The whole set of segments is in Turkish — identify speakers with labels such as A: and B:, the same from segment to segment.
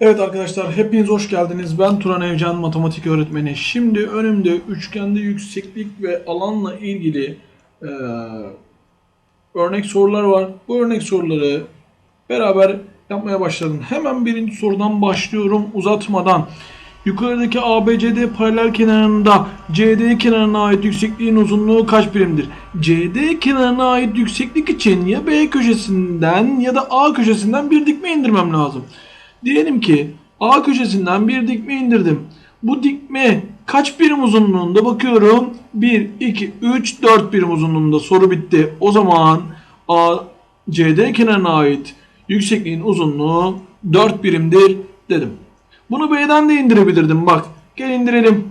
A: Evet arkadaşlar hepiniz hoş geldiniz. Ben Turan Evcan matematik öğretmeni. Şimdi önümde üçgende yükseklik ve alanla ilgili eee, örnek sorular var. Bu örnek soruları beraber yapmaya başladım. Hemen birinci sorudan başlıyorum uzatmadan. Yukarıdaki ABCD paralel kenarında CD kenarına ait yüksekliğin uzunluğu kaç birimdir? CD kenarına ait yükseklik için ya B köşesinden ya da A köşesinden bir dikme indirmem lazım. Diyelim ki A köşesinden bir dikme indirdim. Bu dikme kaç birim uzunluğunda bakıyorum? 1, 2, 3, 4 birim uzunluğunda soru bitti. O zaman A, CD kenarına ait yüksekliğin uzunluğu 4 birimdir dedim. Bunu B'den de indirebilirdim bak. Gel indirelim.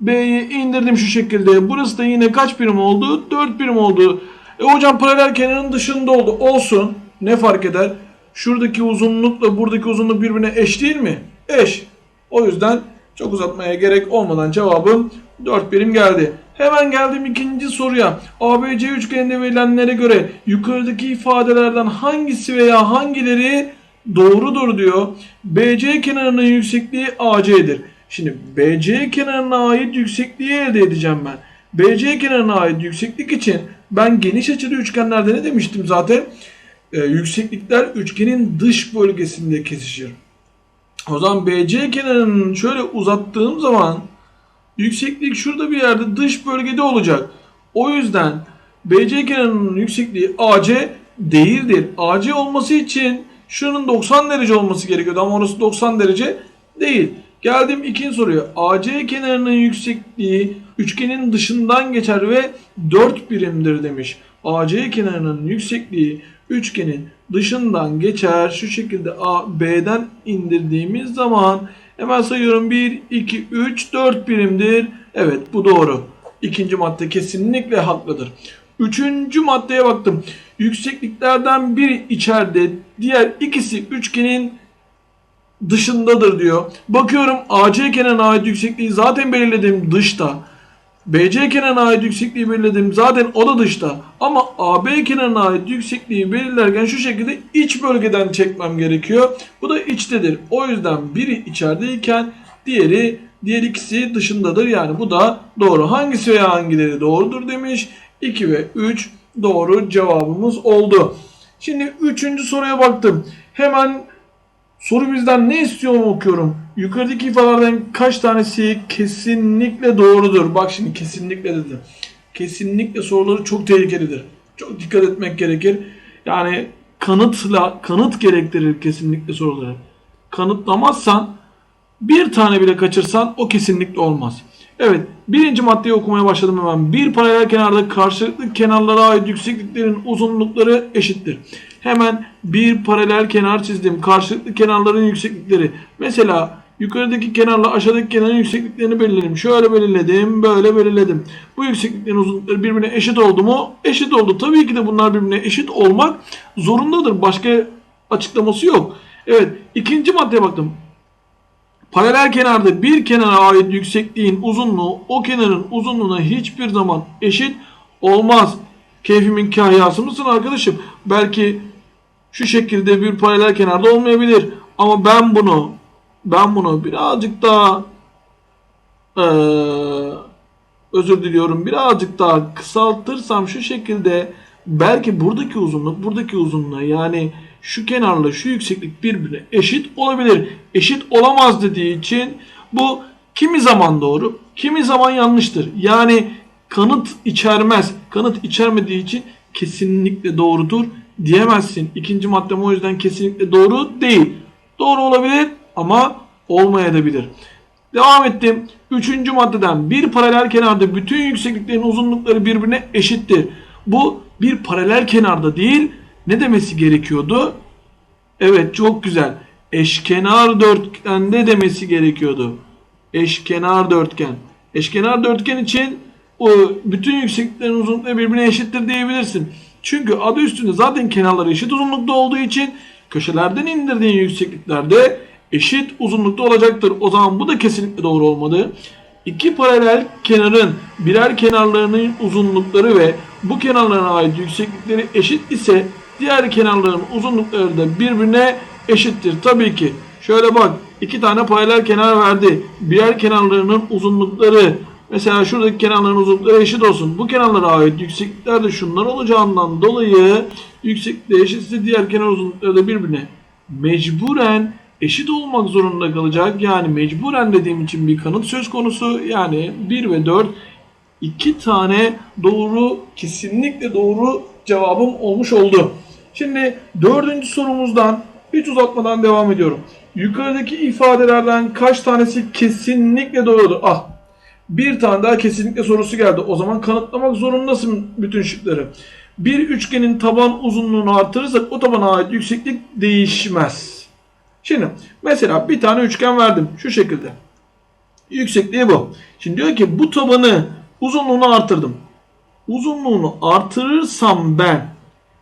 A: B'yi indirdim şu şekilde. Burası da yine kaç birim oldu? 4 birim oldu. E hocam paralel kenarın dışında oldu. Olsun. Ne fark eder? Şuradaki uzunlukla buradaki uzunluk birbirine eş değil mi? Eş. O yüzden çok uzatmaya gerek olmadan cevabım 4 birim geldi. Hemen geldim ikinci soruya. ABC üçgeninde verilenlere göre yukarıdaki ifadelerden hangisi veya hangileri doğrudur diyor. BC kenarının yüksekliği AC'dir. Şimdi BC kenarına ait yüksekliği elde edeceğim ben. BC kenarına ait yükseklik için ben geniş açılı üçgenlerde ne demiştim zaten? Ee, yükseklikler üçgenin dış bölgesinde kesişir. O zaman BC kenarının şöyle uzattığım zaman yükseklik şurada bir yerde dış bölgede olacak. O yüzden BC kenarının yüksekliği AC değildir. AC olması için şunun 90 derece olması gerekiyordu ama orası 90 derece değil. Geldim ikinci soruya. AC kenarının yüksekliği üçgenin dışından geçer ve 4 birimdir demiş. AC kenarının yüksekliği üçgenin dışından geçer. Şu şekilde A, B'den indirdiğimiz zaman hemen sayıyorum 1, 2, 3, 4 birimdir. Evet bu doğru. İkinci madde kesinlikle haklıdır. Üçüncü maddeye baktım. Yüksekliklerden biri içeride, diğer ikisi üçgenin dışındadır diyor. Bakıyorum AC kenarına ait yüksekliği zaten belirledim dışta. BC kenarına ait yüksekliği belirledim zaten o da dışta. Ama AB kenarına ait yüksekliği belirlerken şu şekilde iç bölgeden çekmem gerekiyor. Bu da içtedir. O yüzden biri içerideyken diğeri diğer ikisi dışındadır. Yani bu da doğru. Hangisi veya hangileri doğrudur demiş. 2 ve 3 doğru cevabımız oldu. Şimdi üçüncü soruya baktım. Hemen soru bizden ne istiyor okuyorum. Yukarıdaki ifadelerden kaç tanesi kesinlikle doğrudur? Bak şimdi kesinlikle dedi. Kesinlikle soruları çok tehlikelidir. Çok dikkat etmek gerekir. Yani kanıtla kanıt gerektirir kesinlikle soruları. Kanıtlamazsan bir tane bile kaçırsan o kesinlikle olmaz. Evet birinci maddeyi okumaya başladım hemen. Bir paralel kenarda karşılıklı kenarlara ait yüksekliklerin uzunlukları eşittir. Hemen bir paralel kenar çizdim. Karşılıklı kenarların yükseklikleri. Mesela yukarıdaki kenarla aşağıdaki kenarın yüksekliklerini belirledim. Şöyle belirledim, böyle belirledim. Bu yüksekliklerin uzunlukları birbirine eşit oldu mu? Eşit oldu. Tabii ki de bunlar birbirine eşit olmak zorundadır. Başka açıklaması yok. Evet ikinci maddeye baktım. Paralel kenarda bir kenara ait yüksekliğin uzunluğu o kenarın uzunluğuna hiçbir zaman eşit olmaz. Keyfimin kahyası mısın arkadaşım? Belki şu şekilde bir paralel kenarda olmayabilir. Ama ben bunu ben bunu birazcık daha eee, özür diliyorum birazcık daha kısaltırsam şu şekilde belki buradaki uzunluk buradaki uzunluğa yani şu kenarla şu yükseklik birbirine eşit olabilir. Eşit olamaz dediği için bu kimi zaman doğru, kimi zaman yanlıştır. Yani kanıt içermez. Kanıt içermediği için kesinlikle doğrudur diyemezsin. İkinci maddem o yüzden kesinlikle doğru değil. Doğru olabilir ama olmayabilir. Devam ettim. Üçüncü maddeden bir paralel kenarda bütün yüksekliklerin uzunlukları birbirine eşittir. Bu bir paralel kenarda değil ne demesi gerekiyordu? Evet çok güzel. Eşkenar dörtgende demesi gerekiyordu. Eşkenar dörtgen. Eşkenar dörtgen için o bütün yüksekliklerin uzunlukları birbirine eşittir diyebilirsin. Çünkü adı üstünde zaten kenarları eşit uzunlukta olduğu için köşelerden indirdiğin yüksekliklerde eşit uzunlukta olacaktır. O zaman bu da kesinlikle doğru olmadı. İki paralel kenarın birer kenarlarının uzunlukları ve bu kenarlara ait yükseklikleri eşit ise diğer kenarların uzunlukları da birbirine eşittir. Tabii ki Şöyle bak iki tane paralel kenar verdi. Birer kenarlarının uzunlukları mesela şuradaki kenarların uzunlukları eşit olsun. Bu kenarlara ait yükseklikler de şunlar olacağından dolayı yükseklikle eşitse diğer kenar uzunlukları da birbirine mecburen eşit olmak zorunda kalacak. Yani mecburen dediğim için bir kanıt söz konusu. Yani 1 ve 4 iki tane doğru kesinlikle doğru cevabım olmuş oldu. Şimdi dördüncü sorumuzdan hiç uzatmadan devam ediyorum. Yukarıdaki ifadelerden kaç tanesi kesinlikle doğrudur? Ah bir tane daha kesinlikle sorusu geldi. O zaman kanıtlamak zorundasın bütün şıkları. Bir üçgenin taban uzunluğunu artırırsak o tabana ait yükseklik değişmez. Şimdi mesela bir tane üçgen verdim şu şekilde. Yüksekliği bu. Şimdi diyor ki bu tabanı uzunluğunu artırdım. Uzunluğunu artırırsam ben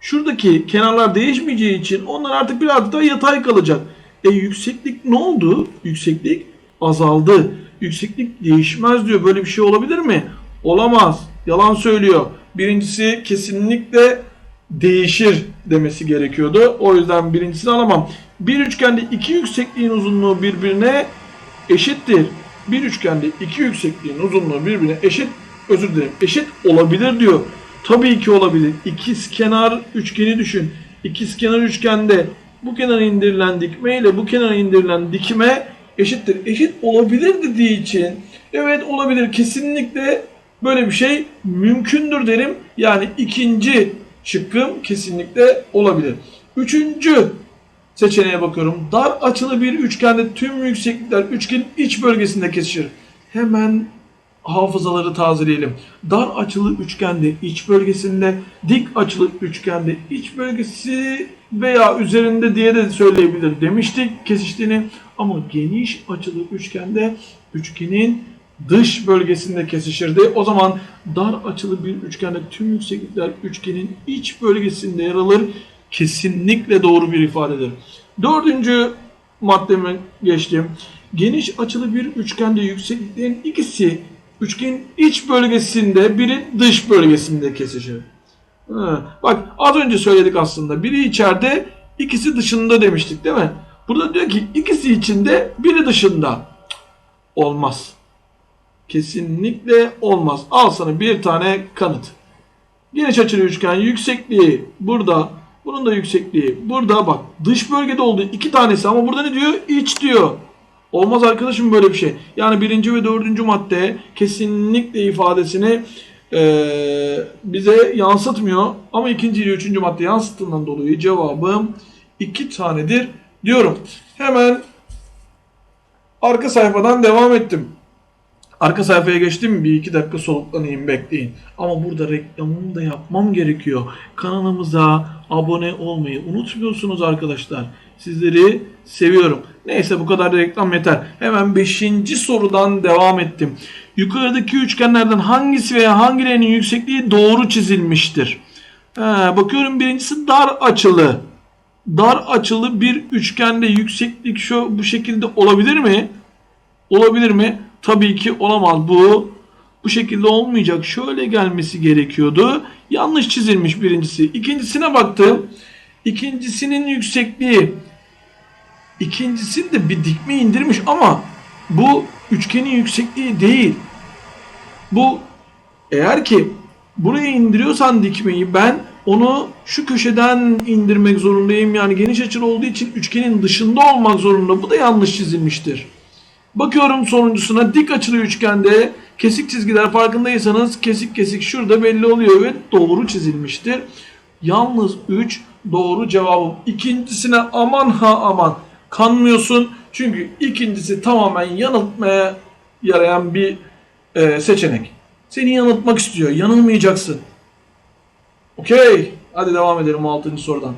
A: şuradaki kenarlar değişmeyeceği için onlar artık biraz daha yatay kalacak. E yükseklik ne oldu? Yükseklik azaldı. Yükseklik değişmez diyor. Böyle bir şey olabilir mi? Olamaz. Yalan söylüyor. Birincisi kesinlikle değişir demesi gerekiyordu. O yüzden birincisini alamam. Bir üçgende iki yüksekliğin uzunluğu birbirine eşittir. Bir üçgende iki yüksekliğin uzunluğu birbirine eşit, özür dilerim, eşit olabilir diyor. Tabii ki olabilir. İkiz kenar üçgeni düşün. İkiz kenar üçgende bu kenara indirilen dikme ile bu kenara indirilen dikme eşittir. Eşit olabilir dediği için evet olabilir. Kesinlikle böyle bir şey mümkündür derim. Yani ikinci şıkkım kesinlikle olabilir. Üçüncü seçeneğe bakıyorum. Dar açılı bir üçgende tüm yükseklikler üçgenin iç bölgesinde kesişir. Hemen hafızaları tazeleyelim. Dar açılı üçgende iç bölgesinde, dik açılı üçgende iç bölgesi veya üzerinde diye de söyleyebilir demiştik kesiştiğini. Ama geniş açılı üçgende üçgenin dış bölgesinde kesişirdi. O zaman dar açılı bir üçgende tüm yükseklikler üçgenin iç bölgesinde yer alır. Kesinlikle doğru bir ifadedir. Dördüncü maddeme geçtim. Geniş açılı bir üçgende yüksekliklerin ikisi üçgenin iç bölgesinde biri dış bölgesinde kesişir. Bak az önce söyledik aslında. Biri içeride ikisi dışında demiştik değil mi? Burada diyor ki ikisi içinde biri dışında. Olmaz. Kesinlikle olmaz. Al sana bir tane kanıt. Geniş açılı üçgen yüksekliği burada. Bunun da yüksekliği burada bak. Dış bölgede oldu iki tanesi ama burada ne diyor? İç diyor. Olmaz arkadaşım böyle bir şey. Yani birinci ve dördüncü madde kesinlikle ifadesini eee, bize yansıtmıyor. Ama ikinci ile üçüncü madde yansıttığından dolayı cevabım iki tanedir diyorum. Hemen arka sayfadan devam ettim. Arka sayfaya geçtim bir iki dakika soluklanayım bekleyin. Ama burada reklamımı da yapmam gerekiyor. Kanalımıza abone olmayı unutmuyorsunuz arkadaşlar. Sizleri seviyorum. Neyse bu kadar reklam yeter. Hemen 5. sorudan devam ettim. Yukarıdaki üçgenlerden hangisi veya hangilerinin yüksekliği doğru çizilmiştir? He, bakıyorum birincisi dar açılı. Dar açılı bir üçgende yükseklik şu bu şekilde olabilir mi? Olabilir mi? Tabii ki olamaz. Bu bu şekilde olmayacak. Şöyle gelmesi gerekiyordu. Yanlış çizilmiş birincisi. İkincisine baktım. İkincisinin yüksekliği ikincisinde bir dikme indirmiş ama bu üçgenin yüksekliği değil. Bu eğer ki buraya indiriyorsan dikmeyi ben onu şu köşeden indirmek zorundayım. Yani geniş açılı olduğu için üçgenin dışında olmak zorunda. Bu da yanlış çizilmiştir. Bakıyorum sonuncusuna dik açılı üçgende kesik çizgiler farkındaysanız kesik kesik şurada belli oluyor ve doğru çizilmiştir. Yalnız 3 doğru cevabım. İkincisine aman ha aman kanmıyorsun. Çünkü ikincisi tamamen yanıltmaya yarayan bir e, seçenek. Seni yanıltmak istiyor. Yanılmayacaksın. Okey. Hadi devam edelim 6. sorudan.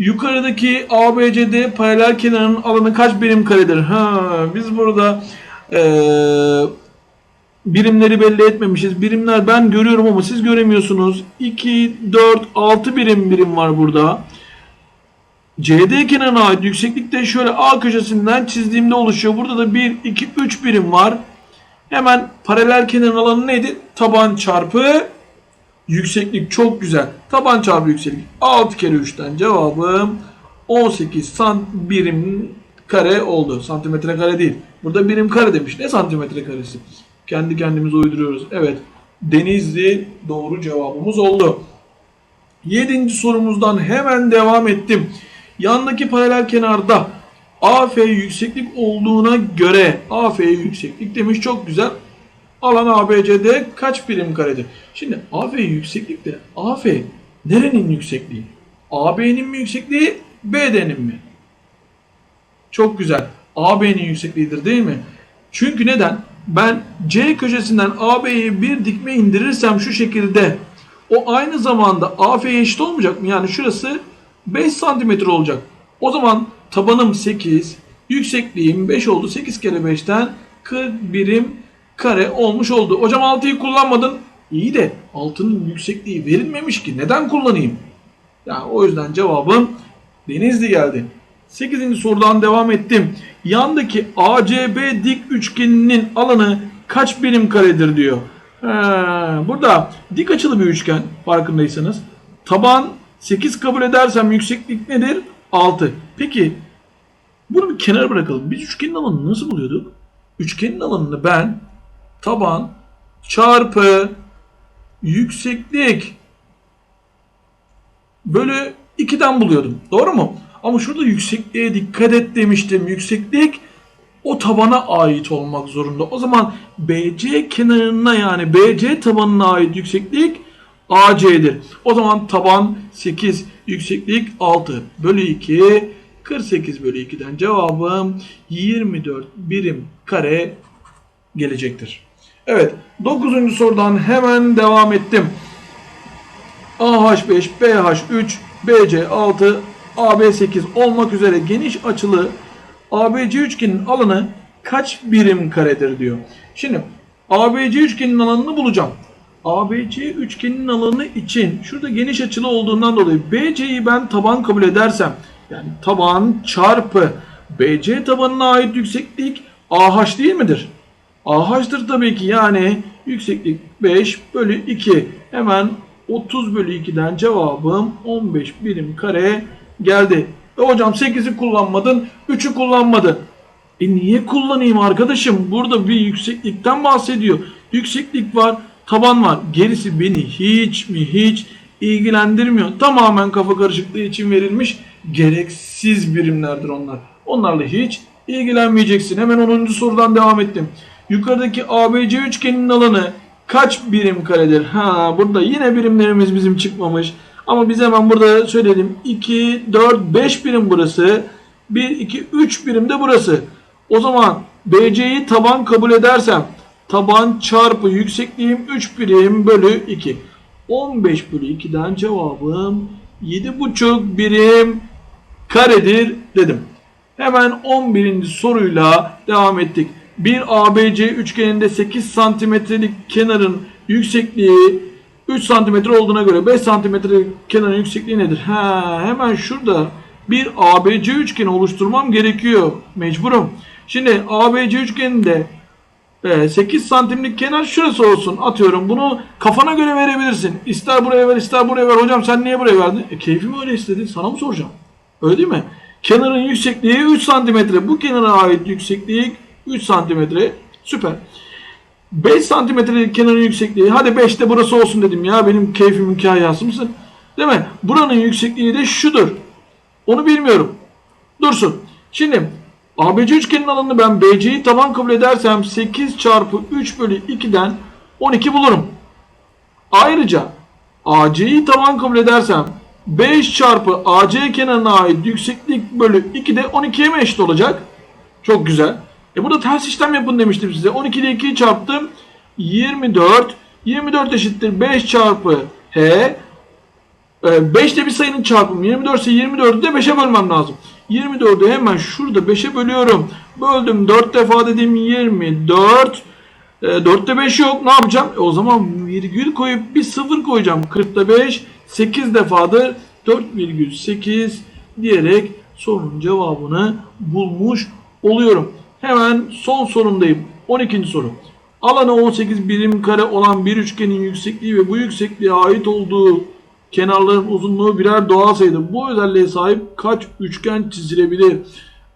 A: Yukarıdaki ABCD paralel kenarının alanı kaç birim karedir? Ha, biz burada eee, birimleri belli etmemişiz. Birimler ben görüyorum ama siz göremiyorsunuz. 2, 4, 6 birim birim var burada. CD kenarına ait yükseklik de şöyle A köşesinden çizdiğimde oluşuyor. Burada da 1, 2, 3 birim var. Hemen paralel kenarın alanı neydi? Taban çarpı Yükseklik çok güzel. Taban çarpı yükseklik. 6 kere 3'ten cevabım 18 sant birim kare oldu. Santimetre kare değil. Burada birim kare demiş. Ne santimetre karesi? Kendi kendimize uyduruyoruz. Evet. Denizli doğru cevabımız oldu. Yedinci sorumuzdan hemen devam ettim. Yandaki paralel kenarda AF yükseklik olduğuna göre AF yükseklik demiş çok güzel. Alan ABCD kaç birim karedir? Şimdi AF yükseklikte AF nerenin yüksekliği? AB'nin mi yüksekliği BD'nin mi? Çok güzel. AB'nin yüksekliğidir değil mi? Çünkü neden? Ben C köşesinden AB'yi bir dikme indirirsem şu şekilde o aynı zamanda AF'ye eşit olmayacak mı? Yani şurası 5 santimetre olacak. O zaman tabanım 8, yüksekliğim 5 oldu. 8 kere 5'ten 40 birim kare olmuş oldu. Hocam 6'yı kullanmadın. İyi de 6'nın yüksekliği verilmemiş ki. Neden kullanayım? Yani o yüzden cevabım Denizli geldi. 8. sorudan devam ettim. Yandaki ACB dik üçgeninin alanı kaç birim karedir diyor. He, burada dik açılı bir üçgen farkındaysanız. Taban 8 kabul edersem yükseklik nedir? 6. Peki bunu bir kenara bırakalım. Biz üçgenin alanını nasıl buluyorduk? Üçgenin alanını ben taban çarpı yükseklik bölü 2'den buluyordum. Doğru mu? Ama şurada yüksekliğe dikkat et demiştim. Yükseklik o tabana ait olmak zorunda. O zaman BC kenarına yani BC tabanına ait yükseklik AC'dir. O zaman taban 8, yükseklik 6 bölü 2, 48 bölü 2'den cevabım 24 birim kare gelecektir. Evet 9. sorudan hemen devam ettim. AH5, BH3, BC6, AB8 olmak üzere geniş açılı ABC üçgenin alanı kaç birim karedir diyor. Şimdi ABC üçgenin alanını bulacağım. ABC üçgenin alanı için şurada geniş açılı olduğundan dolayı BC'yi ben taban kabul edersem yani taban çarpı BC tabanına ait yükseklik AH değil midir? AH'tır tabii ki yani yükseklik 5 bölü 2 hemen 30 bölü 2'den cevabım 15 birim kare geldi. E hocam 8'i kullanmadın 3'ü kullanmadın. E niye kullanayım arkadaşım? Burada bir yükseklikten bahsediyor. Yükseklik var, taban var. Gerisi beni hiç mi hiç ilgilendirmiyor. Tamamen kafa karışıklığı için verilmiş gereksiz birimlerdir onlar. Onlarla hiç ilgilenmeyeceksin. Hemen 10. sorudan devam ettim. Yukarıdaki ABC üçgeninin alanı kaç birim karedir? Ha burada yine birimlerimiz bizim çıkmamış. Ama biz hemen burada söyleyelim. 2, 4, 5 birim burası. 1, 2, 3 birim de burası. O zaman BC'yi taban kabul edersem taban çarpı yüksekliğim 3 birim bölü 2. 15 bölü 2'den cevabım 7,5 birim karedir dedim. Hemen 11. soruyla devam ettik. Bir ABC üçgeninde 8 santimetrelik kenarın yüksekliği 3 santimetre olduğuna göre 5 santimetrelik kenarın yüksekliği nedir? Ha, hemen şurada bir ABC üçgeni oluşturmam gerekiyor. Mecburum. Şimdi ABC üçgeninde 8 santimlik kenar şurası olsun. Atıyorum bunu kafana göre verebilirsin. İster buraya ver ister buraya ver. Hocam sen niye buraya verdin? E, keyfim öyle istedi. Sana mı soracağım? Öyle değil mi? Kenarın yüksekliği 3 santimetre. Bu kenara ait yüksekliği 3 santimetre. Süper. 5 santimetrelik kenarın yüksekliği. Hadi 5 de burası olsun dedim ya. Benim keyfimin kahyası mısın? Değil mi? Buranın yüksekliği de şudur. Onu bilmiyorum. Dursun. Şimdi ABC üçgenin alanını ben BC'yi taban kabul edersem 8 çarpı 3 bölü 2'den 12 bulurum. Ayrıca AC'yi taban kabul edersem 5 çarpı AC kenarına ait yükseklik bölü 2 de 12'ye mi eşit olacak? Çok güzel. E burada ters işlem yapın demiştim size. 12 ile 2'yi çarptım. 24. 24 eşittir 5 çarpı H. 5 de bir sayının çarpımı. 24 ise 24'ü de 5'e bölmem lazım. 24'ü hemen şurada 5'e bölüyorum. Böldüm 4 defa dedim 24. E, 4'te 5 yok. Ne yapacağım? E, o zaman virgül koyup bir sıfır koyacağım. 40'ta 5 8 defadır 4,8 diyerek sorunun cevabını bulmuş oluyorum. Hemen son sorumdayım. 12. soru. Alanı 18 birim kare olan bir üçgenin yüksekliği ve bu yüksekliğe ait olduğu kenarların uzunluğu birer doğal sayıdır. Bu özelliğe sahip kaç üçgen çizilebilir?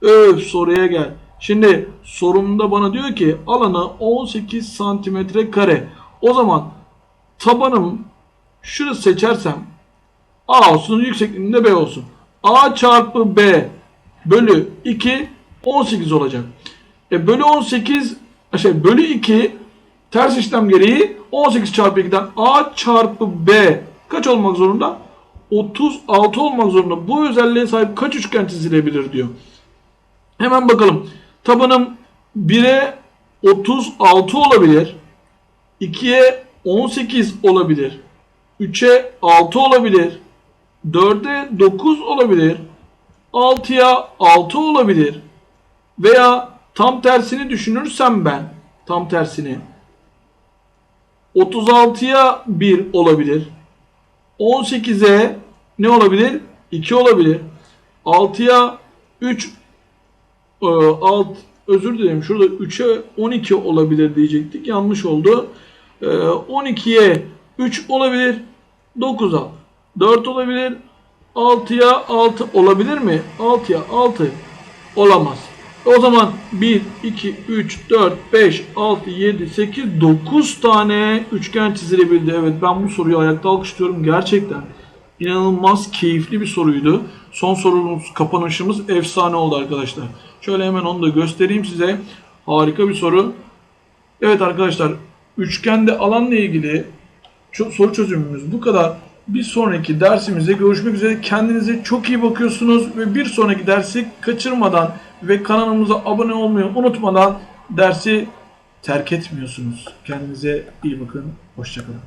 A: Öf soruya gel. Şimdi sorumda bana diyor ki alanı 18 santimetre kare. O zaman tabanım şurası seçersem A olsun yüksekliğinde B olsun. A çarpı B bölü 2 18 olacak. E bölü 18 şey bölü 2 ters işlem gereği 18 çarpı 2'den A çarpı B kaç olmak zorunda? 36 olmak zorunda. Bu özelliğe sahip kaç üçgen çizilebilir diyor. Hemen bakalım. Tabanım 1'e 36 olabilir. 2'ye 18 olabilir. 3'e 6 olabilir. 4'e 9 olabilir. 6'ya 6 olabilir. Veya tam tersini düşünürsem ben tam tersini 36'ya 1 olabilir. 18'e ne olabilir? 2 olabilir. 6'ya 3 e, alt özür dilerim. Şurada 3'e 12 olabilir diyecektik. Yanlış oldu. E, 12'ye 3 olabilir. 9'a 4 olabilir. 6'ya 6 olabilir mi? 6'ya 6 olamaz. O zaman 1, 2, 3, 4, 5, 6, 7, 8, 9 tane üçgen çizilebildi. Evet ben bu soruyu ayakta alkışlıyorum. Gerçekten inanılmaz keyifli bir soruydu. Son sorumuz, kapanışımız efsane oldu arkadaşlar. Şöyle hemen onu da göstereyim size. Harika bir soru. Evet arkadaşlar üçgende alanla ilgili soru çözümümüz bu kadar. Bir sonraki dersimizde görüşmek üzere. Kendinize çok iyi bakıyorsunuz ve bir sonraki dersi kaçırmadan ve kanalımıza abone olmayı unutmadan dersi terk etmiyorsunuz. Kendinize iyi bakın. Hoşçakalın.